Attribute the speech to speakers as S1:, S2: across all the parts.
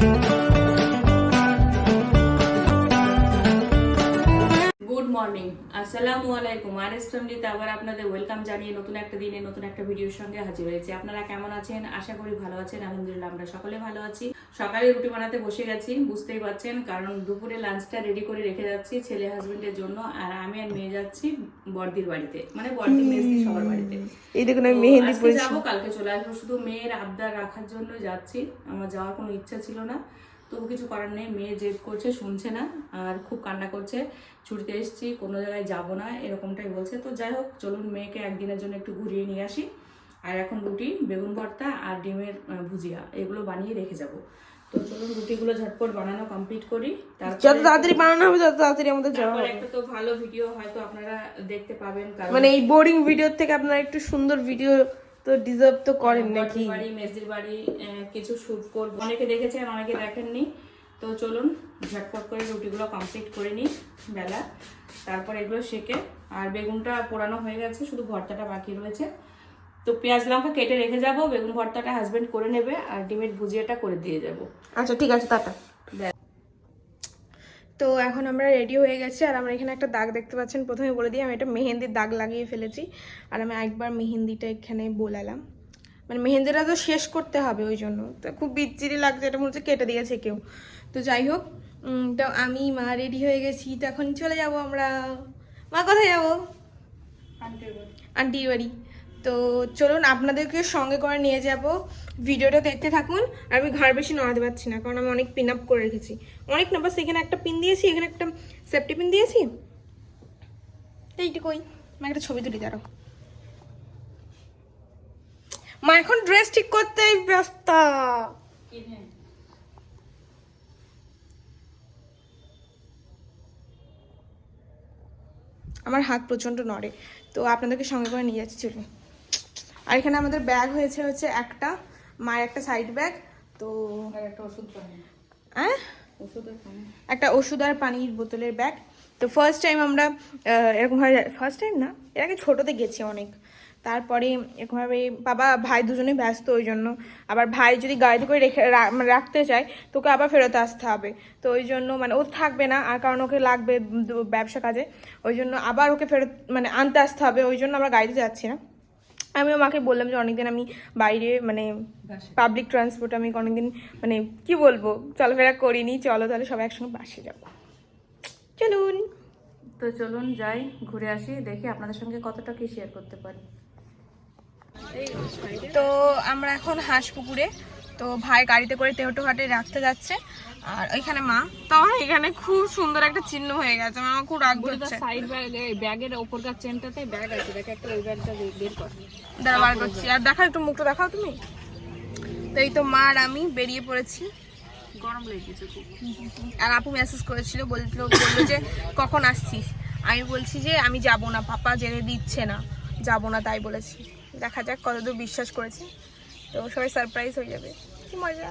S1: Good morning আসসালামু আলাইকুম। আর S ফ্যামিলিতে আবার আপনাদের ওয়েলকাম জানিয়ে নতুন একটা দিনে নতুন একটা ভিডিওর সঙ্গে হাজির হয়েছে। আপনারা কেমন আছেন? আশা করি ভালো আছেন। আলহামদুলিল্লাহ আমরা সকলে ভালো আছি। সকালে রুটি বানাতে বসে গেছি বুঝতেই পারছেন কারণ দুপুরে লাঞ্চটা রেডি করে রেখে যাচ্ছি ছেলে হাজবেন্ডের জন্য আর আমি আর মেয়ে যাচ্ছি বর্দির বাড়িতে মানে বর্দি মেজদি সবার বাড়িতে।
S2: এই দেখুন আমি মেহেন্দি পরেছি।
S1: যাব কালকে চলে আসব। শুধু মেয়ের আবদার রাখার জন্য যাচ্ছি। আমার যাওয়ার কোনো ইচ্ছা ছিল না। তবু কিছু করার নেই মেয়ে জেদ করছে শুনছে না আর খুব কান্না করছে। ছুটিতে এসেছি কোনো জায়গায় যাব না এরকমটাই বলছে। তো যাই হোক চলুন মেয়েকে একদিনের জন্য একটু ঘুরিয়ে নিয়ে আসি। আর এখন রুটি বেগুন ভর্তা আর ডিমের ভুজিয়া এগুলো বানিয়ে রেখে যাব। তো চলুন রুটিগুলো ঝটপট বানানো কমপ্লিট করি। তারপরে
S2: যত তাড়াতাড়ি বানানো হবে তত তাড়াতাড়ি আমাদের যাওয়া হবে।
S1: একটা তো ভালো ভিডিও হয়তো আপনারা দেখতে পাবেন কারণ
S2: মানে এই বোরিং ভিডিওর থেকে আপনারা একটু সুন্দর ভিডিও তো ডিজার্ভ তো করেন নাকি?
S1: বাড়ি মেজদির বাড়ি কিছু শুট করব। অনেকে দেখেছেন অনেকে দেখেননি। তো চলুন ঝটপট করে রুটিগুলো কমপ্লিট করে নিই বেলা। তারপর এগুলো সেকে আর বেগুনটা পোড়ানো হয়ে গেছে শুধু ভর্তাটা বাকি রয়েছে। তো পেঁয়াজ লঙ্কা কেটে রেখে যাব বেগুন ভর্তাটা হাজবেন্ড করে নেবে আর ডিমের ভুজিয়াটা করে দিয়ে যাব।
S2: আচ্ছা ঠিক আছে টাটা। তো এখন আমরা রেডি হয়ে গেছি আর আমরা এখানে একটা দাগ দেখতে পাচ্ছেন। প্রথমে বলে দিই আমি এটা মেহেন্দির দাগ লাগিয়ে ফেলেছি আর আমি একবার মেহেন্দিটা এখানে বোলালাম। মানে মেহেন্দিটা তো শেষ করতে হবে ওই জন্য। তো খুব বিচ্ছিরি লাগছে এটা মনে হচ্ছে কেটে দিয়েছে কেউ। তো যাই হোক তো আমি মা রেডি হয়ে গেছি তো এখন চলে যাব আমরা। মা কোথায় যাব? আন্টির বাড়ি। তো চলুন আপনাদেরকে সঙ্গে করে নিয়ে যাব। ভিডিওটা দেখতে থাকুন। আর আমি ঘর বেশি নড়াতে পারছি না, কারণ আমি অনেক পিন আপ করে রেখেছি। অনেক না, বাস এখানে একটা পিন দিয়েছি, এখানে একটা সেফটি পিন দিয়েছি। এইটুকুই মা একটা ছবি তুলি, দাঁড়াও। মা, এখন ড্রেস ঠিক করতেই ব্যস্ত। আমার হাত প্রচণ্ড নড়ে, তো আপনাদেরকে সঙ্গে করে নিয়ে যাচ্ছি, চলুন। আর এখানে আমাদের ব্যাগ হয়েছে হচ্ছে একটা মায়ের একটা সাইড ব্যাগ তো
S1: একটা ওষুধ পানি।
S2: হ্যাঁ? একটা ওষুধ আর পানির বোতলের ব্যাগ তো ফার্স্ট টাইম আমরা আহ, এরকম হয় ফার্স্ট টাইম না এর আগে ছোটোতে গেছি অনেক। তারপরে এরকমভাবে বাবা ভাই দুজনেই ব্যস্ত ওই জন্য। আবার ভাই যদি গাড়িতে করে রেখে মানে রাখতে চায় তোকে আবার ফেরত আসতে হবে। তো ওই জন্য মানে ও থাকবে না আর কারণ ওকে লাগবে ব্যবসা কাজে। ওই জন্য আবার ওকে ফেরত মানে আনতে আসতে হবে ওই জন্য আমরা গাড়িতে যাচ্ছি না। আমিও আমাকে বললাম যে অনেকদিন আমি বাইরে মানে পাবলিক ট্রান্সপোর্ট আমি অনেকদিন মানে কি বলব চলাফেরা করিনি চলো তাহলে সবাই একসঙ্গে বাসে যাব। চলুন।
S1: তো চলুন যাই ঘুরে আসি দেখি আপনাদের সঙ্গে কতটা কি শেয়ার করতে পারি।
S2: তো আমরা এখন হাঁস পুকুরে তো ভাই গাড়িতে করে তেহটো ঘাটে রাখতে যাচ্ছে। আর ওইখানে মা তো আমার এখানে খুব সুন্দর একটা চিহ্ন হয়ে গেছে আমার খুব রাগ হচ্ছে
S1: সাইড ব্যাগ ব্যাগের ওপরকার চেনটাতে ব্যাগ আছে দেখে একটা ওই ব্যাগটা বের কর।
S2: দাঁড়া বার করছি। আর দেখাও একটু মুখটা দেখাও তুমি? তো এই তো মা আর আমি বেরিয়ে পড়েছি।
S1: গরম লেগেছে খুব।
S2: আর আপু মেসেজ করেছিল বলছিল বলল যে কখন আসছিস? আমি বলছি যে আমি যাব না পাপা জেনে দিচ্ছে না যাব না তাই বলেছি। দেখা যাক কতদূর বিশ্বাস করেছি। তো সবাই সারপ্রাইজ হয়ে যাবে। কি মজা।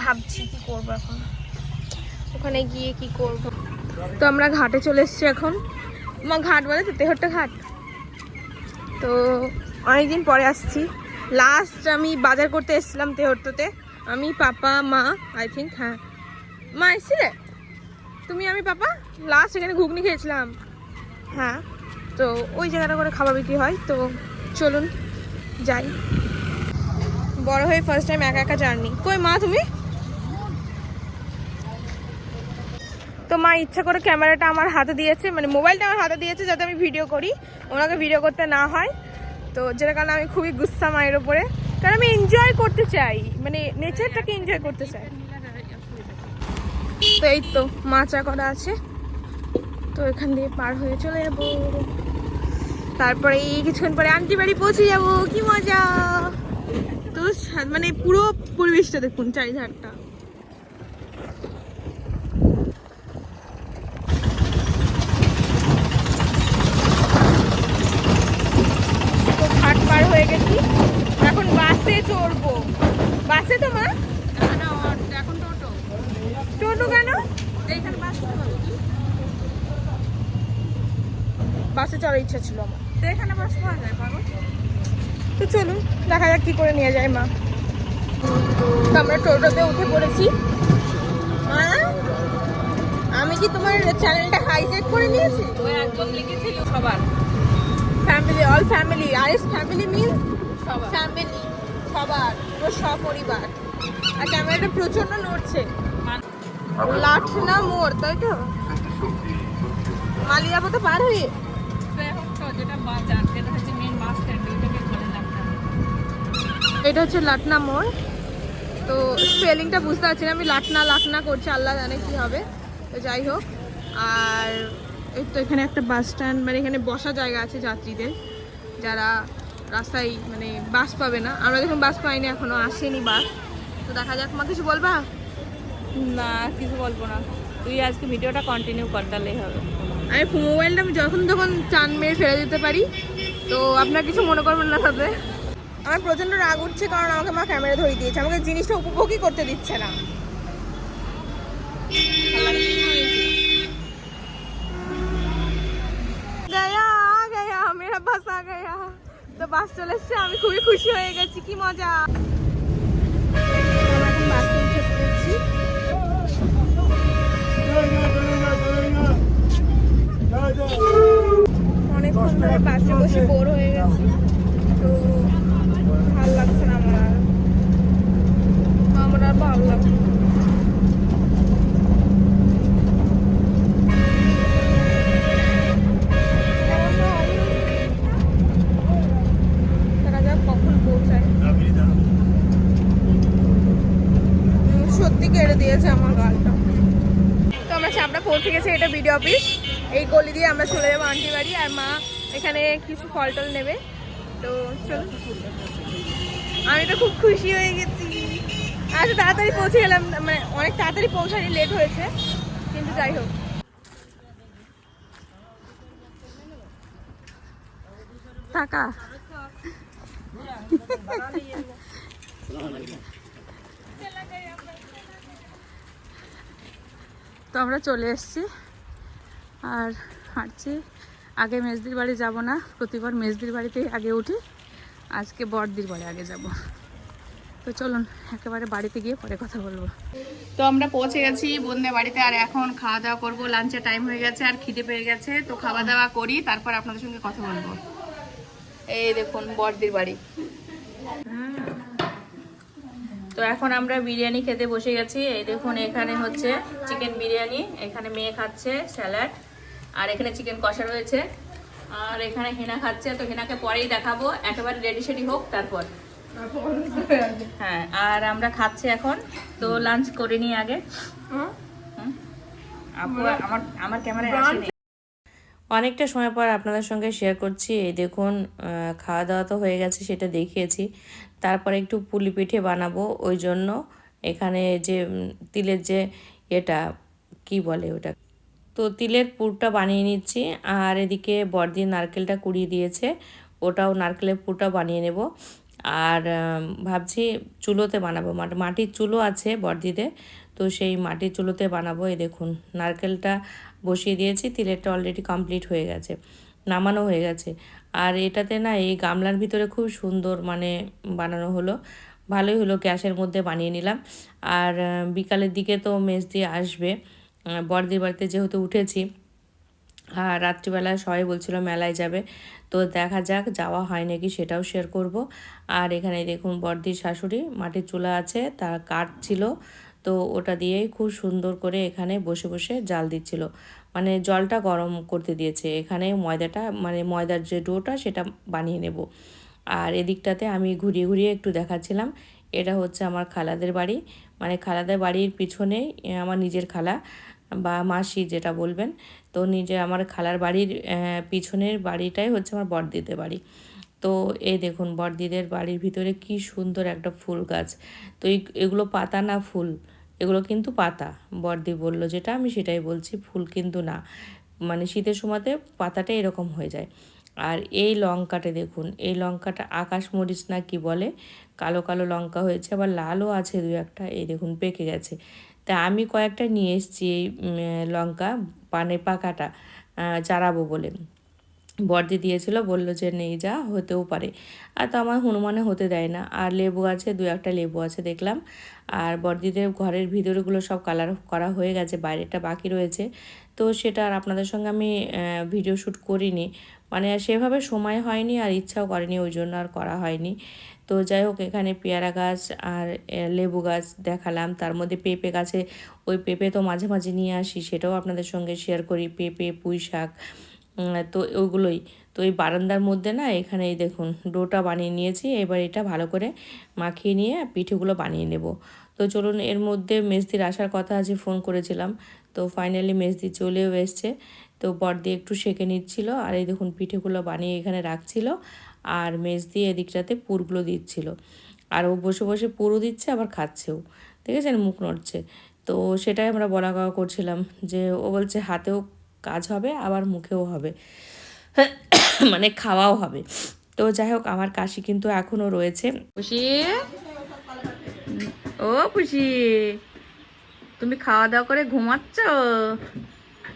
S2: ভাবছি কি করব এখন। ওখানে গিয়ে কি করব। তো আমরা ঘাটে চলে এসেছি এখন। মা ঘাট বলে তো, তেহট্টা ঘাট। তো অনেকদিন পরে আসছি। লাস্ট আমি বাজার করতে এসেছিলাম তেহট্টতে। আমি, পাপা, মা আই থিঙ্ক হ্যাঁ। মা এসছিলে? তুমি, আমি, পাপা? লাস্ট এখানে ঘুগনি খেয়েছিলাম। হ্যাঁ। তো ওই জায়গাটা করে খাবার বিক্রি হয়, তো চলুন যাই। বড় হয়ে ফার্স্ট টাইম একা একা জার্নি কই মা তুমি? তো মা ইচ্ছা করে ক্যামেরাটা আমার হাতে দিয়েছে মানে মোবাইলটা আমার হাতে দিয়েছে যাতে আমি ভিডিও করি, ওনাকে ভিডিও করতে না হয়। তো যেটা কারণে আমি খুবই গুসা মায়ের ওপরে কারণ আমি এনজয় করতে চাই মানে নেচারটাকে এনজয় করতে চাই। তো এই তো মাচা করা আছে, তো এখান দিয়ে পার হয়ে চলে যাব। তারপরে এই কিছুক্ষণ পরে আন্টি বাড়ি পৌঁছে যাব। কি মজা। তো মানে পুরো পরিবেশটা দেখুন চারিধারটা। ঘাট পার হয়ে গেছি। এখন বাসে চড়বো। বাসে তো মা?
S1: এখন টোটো।
S2: টোটো কেন?
S1: এইখানে বাস
S2: বাসে চড়ার ইচ্ছা ছিল আমার
S1: তো এখানে বাস পাওয়া যায় পাগল
S2: তো চলুন দেখা যাক কী করে নিয়ে যায় মা। তো আমরা টোটোতে উঠে পড়েছি। মা আমি কি তোমার চ্যানেলটা হাইজেক করে নিয়েছি?
S3: ওই একজন লিখেছিল সবার।
S2: Family all family eyes family means
S3: সবার।
S2: ফ্যামিলি সবার পুরো সপরিবার। আর ক্যামেরাটা প্রচণ্ড নড়ছে। লাঠনা মোড় তাই তো? মালিয়াবো তো পার হয়ে।
S3: যেটা বাজার যেটা হচ্ছে মেন বাস স্ট্যান্ড ওইটাকে বলে লাগবে
S2: এটা হচ্ছে লাটনা মোড়। তো স্পেলিংটা বুঝতে পারছি না আমি লাটনা লাটনা করছি আল্লাহ জানে কি হবে। তো যাই হোক আর এই তো এখানে একটা বাস স্ট্যান্ড মানে এখানে বসা জায়গা আছে যাত্রীদের। যারা রাস্তায় মানে বাস পাবে না। আমরা যখন বাস পাইনি এখনও আসেনি বাস। তো দেখা যাক মা কিছু বলবা?
S3: না কিছু বলব না। তুই আজকে ভিডিওটা কন্টিনিউ কর তাহলেই হবে।
S2: আমি মোবাইলটা আমি যখন তখন চান মেরে ফেলে দিতে পারি। তো আপনার কিছু মনে করবেন না তাতে? আমার প্রচণ্ড রাগ উঠছে কারণ আমাকে মা ক্যামেরা ধরিয়ে দিয়েছে। আমাকে জিনিসটা উপভোগই করতে দিচ্ছে না। বাস আ গেয়া। তো বাস চলে এসছে, আমি খুবই খুশি হয়ে গেছি, কি মজা। বিডিও অফিস এই গলি দিয়ে আমরা চলে যাব আন্টি বাড়ি আর মা এখানে কিছু ফল টল নেবে। তো চলো। আমি তো খুব খুশি হয়ে গেছি। আজ তাড়াতাড়ি পৌঁছে গেলাম। মানে অনেক তাড়াতাড়ি পৌঁছানি লেট হয়েছে, কিন্তু যাই হোক।
S3: তো আমরা চলে এসেছি। আর হাঁটছি। আগে মেজদির বাড়ি যাব না, প্রতিবার মেজদির বাড়িতেই আগে উঠি। আজকে বড়দির বাড়ি আগে যাব। তো চলুন, একেবারে বাড়িতে গিয়ে পরে কথা বলব। তো আমরা পৌঁছে গেছি বোনদের বাড়িতে, আর এখন খাওয়া দাওয়া করব। লাঞ্চের টাইম হয়ে গেছে, আর খিদে পেয়ে গেছে। তো খাওয়া দাওয়া করি, তারপর আপনাদের সঙ্গে কথা বলব। এই দেখুন, বড়দির বাড়ি। তো এখন আমরা বিরিয়ানি খেতে বসে গেছি। এই দেখুন, এখানে হচ্ছে চিকেন বিরিয়ানি। এখানে মেয়ে খাচ্ছে স্যালাড আর এখানে চিকেন কষা রয়েছে। আর এখানে হেনা খাচ্ছে তো হেনাকে পরেই দেখাবো। একেবারে রেডি সেডি হোক তারপর। হ্যাঁ আর আমরা খাচ্ছি এখন। তো লাঞ্চ করে নিই আগে? আপু আমার আমার ক্যামেরায় আসেনি। অনেকটা সময় পর আপনাদের সঙ্গে শেয়ার করছি। এই দেখুন খাওয়া দাওয়া তো হয়ে গেছে সেটা দেখিয়েছি। তারপরে একটু পুলি পিঠে বানাবো। ওই জন্য এখানে যে তিলের যে এটা কি বলে ওটা তো তিলের পুরটা বানিয়ে নিচ্ছি আর এদিকে বর্দি নারকেলটা কুড়িয়ে দিয়েছে, ওটাও নারকেলের পুরটা বানিয়ে নেব। আর ভাবছি চুলোতে বানাবো মাটির চুলো আছে বর্দিতে তো সেই মাটির চুলোতে বানাবো। এই দেখুন, নারকেলটা বসিয়ে দিয়েছি, তিলেরটা অলরেডি কমপ্লিট হয়ে গেছে, নামানো হয়ে গেছে। আর এটাতে না এই গামলার ভিতরে খুব সুন্দর মানে বানানো হলো, ভালোই হলো, গ্যাসের মধ্যে বানিয়ে নিলাম। আর বিকালের দিকে তো মেজ দিয়ে আসবে আহ, বড়দির বাড়িতে যেহেতু উঠেছি আর রাত্রিবেলায় সবাই বলছিল মেলায় যাবে তো দেখা যাক যাওয়া হয় নাকি সেটাও শেয়ার করব। আর এখানে দেখুন বর্দির শাশুড়ি মাটির চুলা আছে তার কাঠ ছিল তো ওটা দিয়েই খুব সুন্দর করে এখানে বসে বসে জাল দিচ্ছিল। মানে জলটা গরম করতে দিয়েছে এখানে ময়দাটা মানে ময়দার যে ডোটা সেটা বানিয়ে নেব। আর এদিকটাতে আমি ঘুরিয়ে ঘুরিয়ে একটু দেখাচ্ছিলাম এটা হচ্ছে আমার খালাদের বাড়ি। মানে খালাদের বাড়ির পিছনেই আমার নিজের খালা বা মাসি যেটা বলবেন, তো নিজে আমার খালার বাড়ির পিছনের বাড়িটাই হচ্ছে আমার বড়দিদের বাড়ি। তো এই দেখুন বড়দিদের বাড়ির ভিতরে কি সুন্দর একটা ফুল গাছ। তো এগুলো পাতা না ফুল? এগুলো কিন্তু পাতা। বড়দি বলল, যেটা আমি সেটাই বলছি, ফুল কিন্তু না। মানে শীতের সময়তে পাতাটা এরকম হয়ে যায়। আর এই লঙ্কাটা দেখুন, এই লঙ্কাটা আকাশ মরিচ না কি বলে? কালো কালো লঙ্কা হয়েছে, আবার লালও আছে দু একটা, এই দেখুন পেকে গেছে। তা আমি কয়েকটা নিয়ে এসেছি এই লঙ্কা পানে পাকাটা চারাবো বলে। বর্দি দিয়েছিল, বলল যে নেই যা, হতেও পারে। আর তো আমার হনুমানে হতে দেয় না। আর লেবু আছে, দু একটা লেবু আছে দেখলাম। আর বর্দিদের ঘরের ভিতরগুলো সব কালার করা হয়ে গেছে বাইরেটা বাকি রয়েছে। তো সেটা আর আপনাদের সঙ্গে আমি ভিডিও শ্যুট করিনি। মানে সেভাবে সময় হয়নি আর ইচ্ছাও করেনি, ওই জন্য আর করা হয়নি। তো যাই হোক, এখানে পেয়ারা গাছ আর লেবু গাছ দেখালাম। তার মধ্যে পেঁপে গাছে, ওই পেঁপে তো মাঝে মাঝে নিয়ে আসি, সেটাও আপনাদের সঙ্গে শেয়ার করি। পেঁপে, পুঁই শাক তো ওগুলোই তো এই বারান্দার মধ্যে না, এখানে এই দেখুন, ডোটা বানিয়ে নিয়েছি। এবার এটা ভালো করে মাখিয়ে নিয়ে পিঠেগুলো বানিয়ে নেব। তো চলুন, এর মধ্যে মেজদির আসার কথা আছে ফোন করেছিলাম। তো ফাইনালি মেজদি চলেও এসছে। তো বড়দি একটু সেঁকে নিচ্ছিল। আর এই দেখুন, পিঠেগুলো বানিয়ে এখানে রাখছিল। আর মেজ দিয়ে এদিকটাতে পুরগুলো দিচ্ছিল। আর ও বসে বসে পুরো দিচ্ছে, আবার খাচ্ছেও। ঠিক আছে মুখ নড়ছে। তো সেটাই আমরা বলা কওয়া করছিলাম যে, ও বলছে হাতেও কাজ হবে, আবার মুখেও হবে। মানে খাওয়াও হবে। তো যাই হোক, আমার কাশি কিন্তু এখনও রয়েছে। খুশি? ও খুশি। তুমি খাওয়া দাওয়া করে ঘুমাচ্ছ?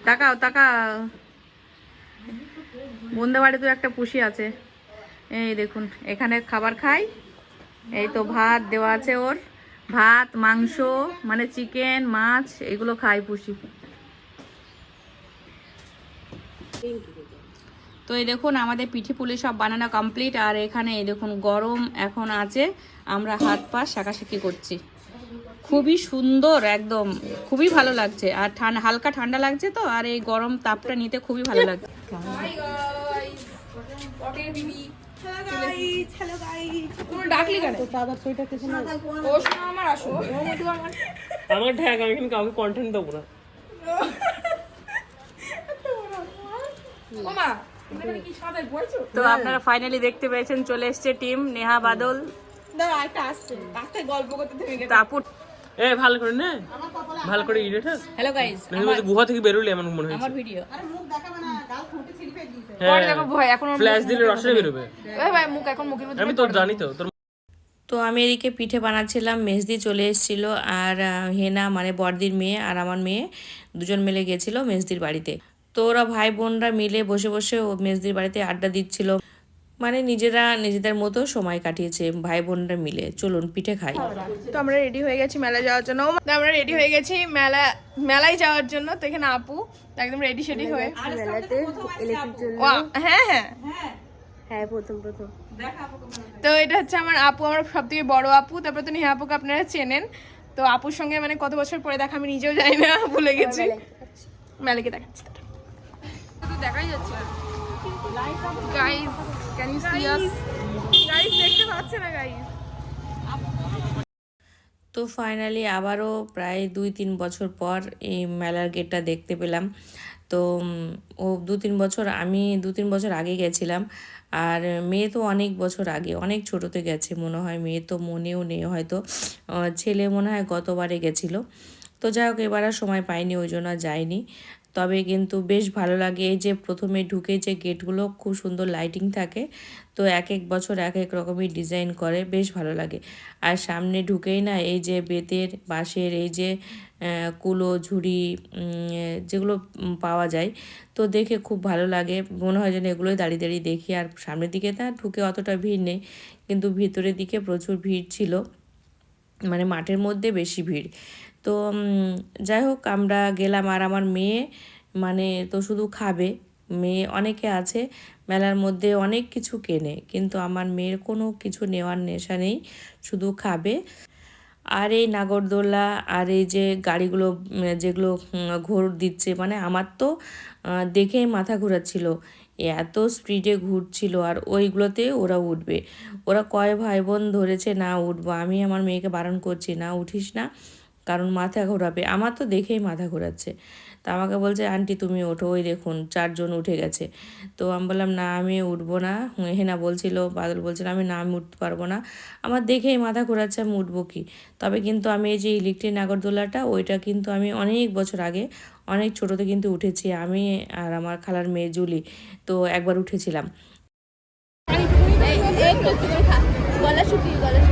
S3: তাকাও তাকাও। বন্ধু বাড়িতেও একটা পুষি আছে। এই দেখুন, এখানে খাবার খাই। এই তো ভাত দেওয়া আছে ওর। ভাত, মাংস মানে চিকেন মাছ, এগুলো খাই পুষি। তো এই দেখুন, আমাদের পিঠে পুলি সব বানানো কমপ্লিট আর এখানে এই দেখুন, গরম এখন আছে। আমরা হাত পা শাকাশাকি করছি। খুবই সুন্দর, একদম। খুবই ভালো লাগছে। আর ঠান্ডা হালকা ঠান্ডা লাগছে তো, আর এই গরম তাপটা নিতে খুবই ভালো লাগছে।
S4: আমার ঠ্যাক আমি কিন্তু কাউকে কন্টেন্ট দেবো না।
S3: তো আপনারা ফাইনালি দেখতে পেয়েছেন চলে এসছে টিম নেহা বাদল। তাপুর
S4: এ ভালো করে নে। ভালো করে ইডেট
S3: হ্যালো গাইস
S4: গুহা থেকে বেরোলে এমন মনে হয়
S3: আমার ভিডিও
S2: পরে দেখো ভয় এখন
S4: ফ্ল্যাশ দিলে রসে বেরোবে।
S2: ভাই মুখ এখন মুখের মধ্যে
S4: আমি তোর জানি তো তোর
S3: তো আমি এদিকে পিঠে বানাচ্ছিলাম মেজদি চলে এসেছিল আর হেনা মানে বড়দির মেয়ে আর আমার মেয়ে দুজন মিলে গেছিল মেজদির বাড়িতে। তো ওরা ভাই বোনরা মিলে বসে বসে ও মেজদির বাড়িতে আড্ডা দিচ্ছিল। মানে নিজেরা নিজেদের মতো সময় কাটিয়েছে ভাই বোনরা মিলে। চলুন পিঠে খাই।
S2: তো আমরা রেডি হয়ে গেছি মেলা যাওয়ার জন্য। আমরা রেডি হয়ে গেছি মেলা মেলায় যাওয়ার জন্য। তো এখানে আপু একদম রেডি সেডি হয়ে। হ্যাঁ হ্যাঁ।
S1: হ্যাঁ। প্রথম প্রথম।
S2: তো এটা হচ্ছে আমার আপু আমার সব থেকে বড় আপু। তারপরে তো নেহা আপুকে আপনারা চেনেন। তো আপুর সঙ্গে মানে কত বছর পরে দেখা আমি নিজেও জানি না ভুলে গেছি। মেলাকে দেখাচ্ছি। দেখাই যাচ্ছে guys can you see us guys দেখতে পাচ্ছে না গাইস
S3: তো ফাইনালি আবারও প্রায় দুই তিন বছর পর এই মেলার গেটটা দেখতে পেলাম। তো ও দু তিন বছর আমি দু তিন বছর আগে গেছিলাম। আর মেয়ে তো অনেক বছর আগে অনেক ছোটোতে গেছে মনে হয়। মেয়ে তো মনেও নেই হয়তো। ছেলে মনে হয় গতবারে গেছিল। তো যাই হোক এবার আর সময় পাইনি ওই জন্য আর যাইনি। তবে কিন্তু বেশ ভালো লাগে এই যে প্রথমে ঢুকে যে গেটগুলো খুব সুন্দর লাইটিং থাকে, তো এক এক বছর এক এক রকমের ডিজাইন করে, বেশ ভালো লাগে। আর সামনে ঢুকেই না এই যে বেতের বাঁশের এই যে কুলো, ঝুড়ি যেগুলো পাওয়া যায়, তো দেখে খুব ভালো লাগে। মনে হয় যেন এগুলোই দাঁড়িয়ে দাঁড়িয়ে দেখি। আর সামনের দিকে না ঢুকে অতটা ভিড় নেই, কিন্তু ভিতরের দিকে প্রচুর ভিড় ছিল। মানে মাঠের মধ্যে বেশি ভিড়। তো যাই হোক, আমরা গেলাম আর আমার মেয়ে মানে তো শুধু খাবে। মেয়ে অনেকে আছে, মেলার মধ্যে অনেক কিছু কেনে, কিন্তু আমার মেয়ের কোনো কিছু নেওয়ার নেশা নেই, শুধু খাবে। আর এই নাগরদোলা, আর এই যে গাড়িগুলো যেগুলো ঘোর দিচ্ছে মানে আমার তো দেখেই মাথা ঘোরাচ্ছিল। এত স্পিডে ঘুরছিল আর ওইগুলোতে ওরা উঠবে। ওরা কয় ভাই বোন ধরেছে, না উঠবো। আমি আমার মেয়েকে বারণ করছি, না উঠিস না। কারণ মাথা ঘোরাবে। আমার তো দেখেই মাথা ঘোরাচ্ছে। তা আমাকে বলছে, আন্টি, তুমি ওঠো, ওই দেখুন, চারজন উঠে গেছে। তো আমি বললাম, না, আমি উঠবো না। হেনা বলছিল, বাদল বলছিল, আমি না, আমি উঠতে পারব না। আমার দেখেই মাথা ঘোরাচ্ছে, আমি উঠবো কি? তবে কিন্তু আমি এই যে ইলেকট্রিক নাগরদোলাটা, ওইটা কিন্তু আমি অনেক বছর আগে, অনেক ছোটোতে কিন্তু উঠেছি। আমি আর আমার খালার মেয়ে জুলি, তো একবার উঠেছিলাম।
S1: গলা শুকিয়ে, গলা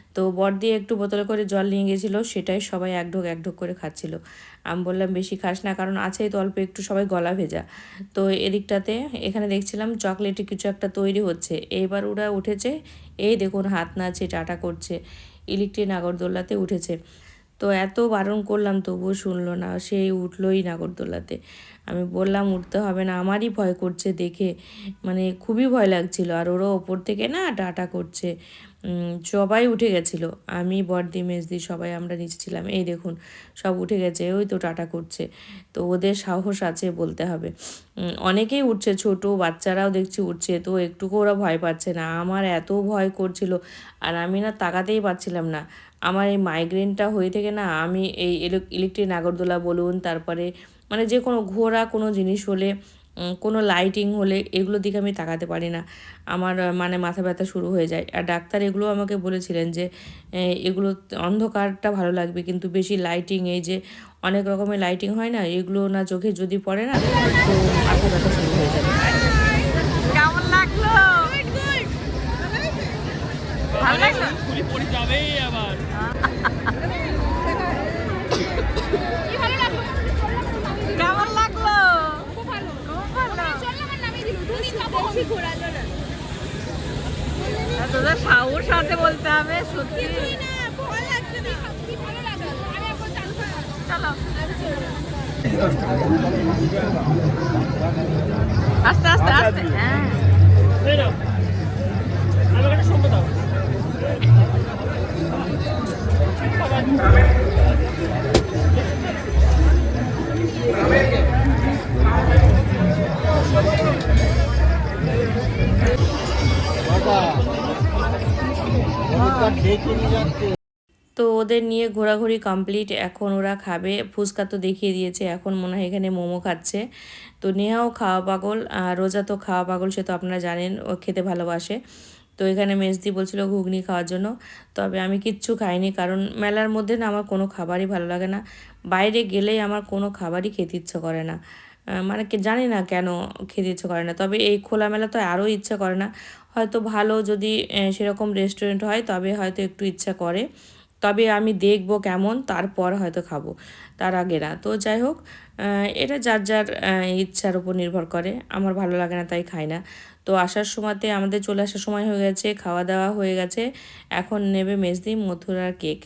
S3: তো বর দিয়ে একটু বোতলে করে জল নিয়ে গেছিল, সেটাই সবাই এক ঢোক এক ঢোক করে খাচ্ছিল। আমি বললাম, বেশি খাস না, কারণ আছেই তো অল্প একটু, সবাই গলা ভেজা। তো এদিকটাতে এখানে দেখছিলাম চকলেটে কিছু একটা তৈরি হচ্ছে। এইবার ওরা উঠেছে, এই দেখুন হাত নাচে টাটা করছে, ইলেকট্রিক নাগরদোল্লাতে উঠেছে। তো এত বারণ করলাম, তবুও শুনলো না সেই উঠলোই নাগরদোলাতে আমি বললাম, উঠতে হবে না, আমারই ভয় করছে দেখে। মানে খুবই ভয় লাগছিল, আর ওরা ওপর থেকে না টাটা করছে। সবাই উঠে গেছিল। আমি, বর্দি, মেজদি সবাই আমরা নিচে ছিলাম। এই দেখুন, সব উঠে গেছে। ওই তো টাটা করছে। তো ওদের সাহস আছে বলতে হবে। অনেকেই উঠছে, ছোট বাচ্চারাও দেখছি উঠছে। তো একটুকু ওরা ভয় পাচ্ছে না। আমার এত ভয় করছিল আর আমি না তাকাতেই পারছিলাম না। আমার এই মাইগ্রেনটা হয়ে থেকে না আমি এই ইলেকট্রিক নাগরদোলা বলুন, তারপরে মানে যে কোনো ঘোরা কোনো জিনিস হলে কোনো লাইটিং হলে এগুলোর দিকে আমি তাকাতে পারি না। আমার মানে মাথা ব্যথা শুরু হয়ে যায়। আর ডাক্তার এগুলো আমাকে বলেছিলেন যে এগুলো অন্ধকারটা ভালো লাগবে, কিন্তু বেশি লাইটিং এই যে, অনেক রকমের লাইটিং হয় না, এগুলো না চোখে যদি পড়ে না, তো মাথা ব্যথা
S1: করা
S2: চলো
S1: আমি চলে
S2: আস্তে আস্তে আস্তে। হ্যাঁ।
S4: এই নাও।
S3: তো ওদের নিয়ে ঘোরাঘুরি কমপ্লিট এখন ওরা খাবে। ফুচকা তো দেখিয়ে দিয়েছে, এখন মনে হয় এখানে মোমো খাচ্ছে। তো নেহাও খাওয়া পাগল, আর রোজা তো খাওয়া পাগল, সে তো আপনারা জানেন, ও খেতে ভালোবাসে। তো এখানে মেজদি বলছিল ঘুগনি খাওয়ার জন্য, তবে আমি কিচ্ছু খাইনি, কারণ মেলার মধ্যে না আমার কোনো খাবারই ভালো লাগে না। বাইরে গেলেই আমার কোনো খাবারই খেতে ইচ্ছে করে না। মানে জানি না কেন খেতে ইচ্ছে করে না, তবে এই খোলামেলা তো আরও ইচ্ছে করে না। হয়তো ভালো যদি সেরকম রেস্টুরেন্ট হয়, তবে হয়তো একটু ইচ্ছা করে। তবে আমি দেখব কেমন, তারপর হয়তো খাব, তার আগে না তো যাই হোক এটা যার যার ইচ্ছার উপর নির্ভর করে। আমার ভালো লাগে না, তাই খাই না। তো আসার সময়তে আমাদের চলে আসার সময় হয়ে গেছে, খাওয়া দাওয়া হয়ে গেছে। এখন নেবে মেজদি মথুরার কেক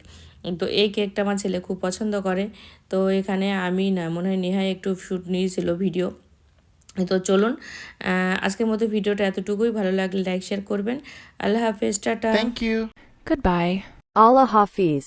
S3: তো এই কেকটা আমার ছেলে খুব পছন্দ করে। তো এখানে আমি না, মনে হয় নেহাই একটু শ্যুট নিয়েছিল ভিডিও তো চলুন আহ, আজকের মতো ভিডিওটা এতটুকুই। ভালো লাগলে লাইক শেয়ার করবেন। আল্লাহ হাফেজ tata.
S5: Thank you
S6: good
S7: bye আল্লাহ Hafiz.